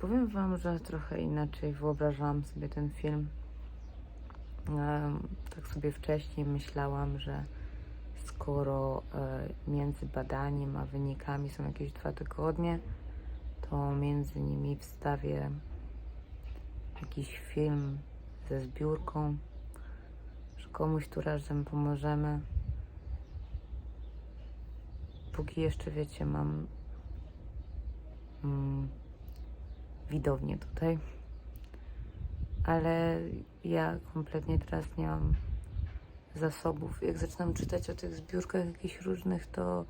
Powiem Wam, że trochę inaczej wyobrażałam sobie ten film. Tak sobie wcześniej myślałam, że skoro e, między badaniem a wynikami są jakieś dwa tygodnie, to między nimi wstawię jakiś film ze zbiórką, że komuś tu razem pomożemy. Póki jeszcze wiecie, mam mm, widownię tutaj, ale ja kompletnie teraz nie mam zasobów. Jak zaczynam czytać o tych zbiórkach jakichś różnych, to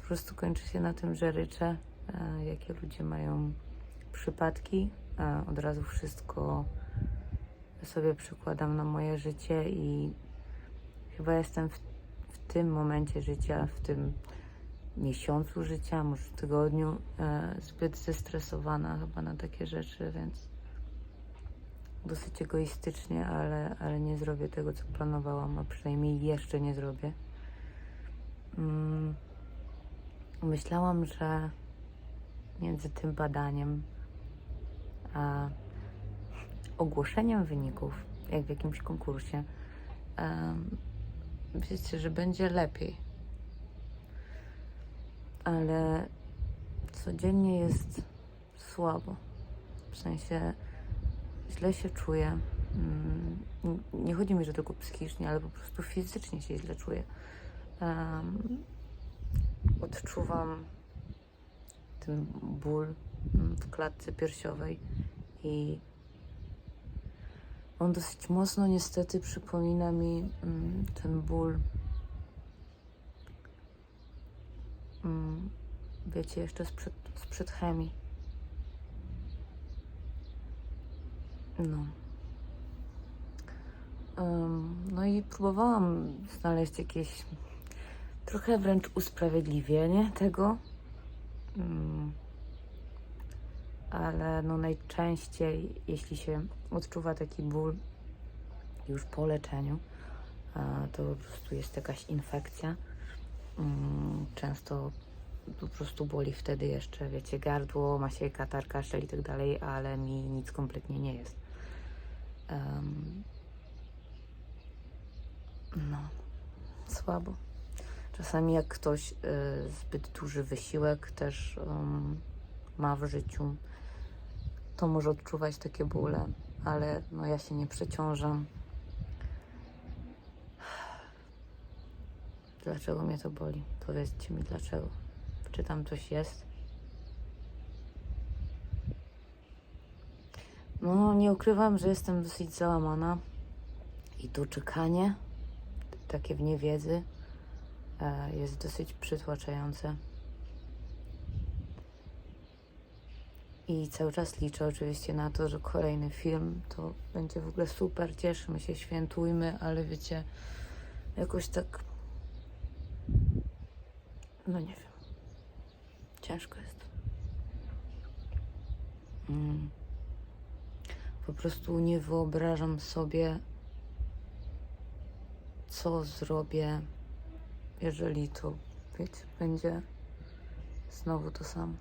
po prostu kończy się na tym, że ryczę, e, jakie ludzie mają przypadki. E, od razu wszystko sobie przykładam na moje życie i chyba jestem w, w tym momencie życia, w tym miesiącu życia, może tygodniu, e, zbyt zestresowana chyba na takie rzeczy, więc dosyć egoistycznie, ale, ale nie zrobię tego, co planowałam, a przynajmniej jeszcze nie zrobię. Mm, myślałam, że między tym badaniem a ogłoszeniem wyników, jak w jakimś konkursie, wiecie, że będzie lepiej. Ale codziennie jest słabo. W sensie źle się czuję. Mm, Nie chodzi mi, że tylko psychicznie, ale po prostu fizycznie się źle czuję. Em, odczuwam ten ból mm, w klatce piersiowej i on dosyć mocno niestety przypomina mi mm, ten ból. Mm, wiecie, jeszcze sprzed, sprzed chemii. No. Em, no i próbowałam znaleźć jakieś trochę wręcz usprawiedliwienie tego. Mm. Ale no najczęściej, jeśli się odczuwa taki ból już po leczeniu, to po prostu jest jakaś infekcja. Mm, Często po prostu boli wtedy jeszcze, wiecie, gardło, ma się katar, kaszel i tak dalej, ale mi nic kompletnie nie jest. Em, no, słabo. Czasami jak ktoś y, zbyt duży wysiłek też ym, ma w życiu, to może odczuwać takie bóle, ale no ja się nie przeciążam. Dlaczego mnie to boli? Powiedzcie mi dlaczego. Czy tam coś jest? No, nie ukrywam, że jestem dosyć załamana. I to czekanie, takie w niewiedzy, e, jest dosyć przytłaczające. I cały czas liczę oczywiście na to, że kolejny film to będzie w ogóle super. Cieszymy się, świętujmy, ale wiecie, jakoś tak. No nie wiem. Ciężko jest. Mm. Po prostu nie wyobrażam sobie, co zrobię, jeżeli to, wiecie, będzie znowu to samo.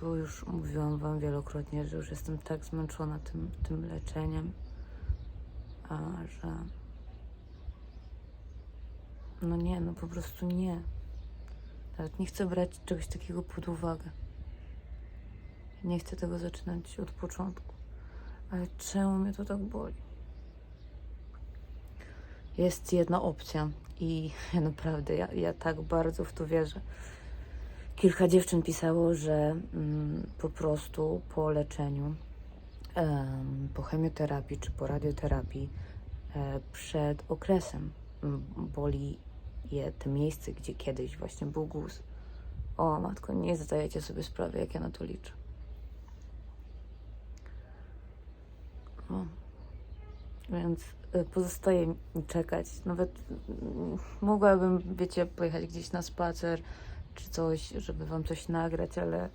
Bo już mówiłam Wam wielokrotnie, że już jestem tak zmęczona tym, tym leczeniem, a że. No nie, no po prostu nie. Nawet nie chcę brać czegoś takiego pod uwagę. Nie chcę tego zaczynać od początku. Ale czemu mnie to tak boli? Jest jedna opcja i naprawdę ja, ja tak bardzo w to wierzę. Kilka dziewczyn pisało, że mm, po prostu po leczeniu, em, po chemioterapii czy po radioterapii, e, przed okresem m, boli je te miejsce, gdzie kiedyś właśnie był guz. O matko, nie zdajecie sobie sprawy, jak ja na to liczę. No. Więc y, pozostaje mi czekać. Nawet mm, mogłabym, wiecie, pojechać gdzieś na spacer czy coś, żeby wam coś nagrać, ale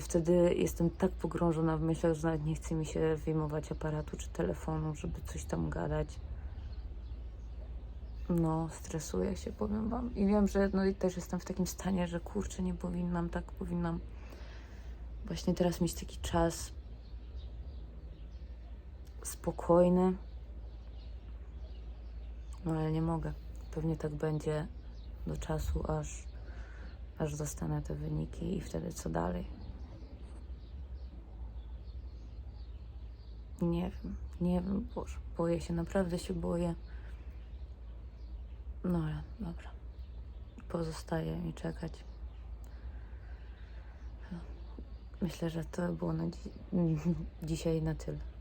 wtedy jestem tak pogrążona w myślach, że nawet nie chce mi się wyjmować aparatu czy telefonu, żeby coś tam gadać. No, stresuję się, powiem wam. I wiem, że no i też jestem w takim stanie, że kurczę, nie powinnam, tak powinnam właśnie teraz mieć taki czas spokojny. No ale nie mogę. Pewnie tak będzie do czasu, aż, aż dostanę te wyniki i wtedy co dalej. Nie wiem, nie wiem, Boże, boję się, naprawdę się boję. No ale dobra. Pozostaje mi czekać. Myślę, że to było na dzi- dzisiaj na tyle.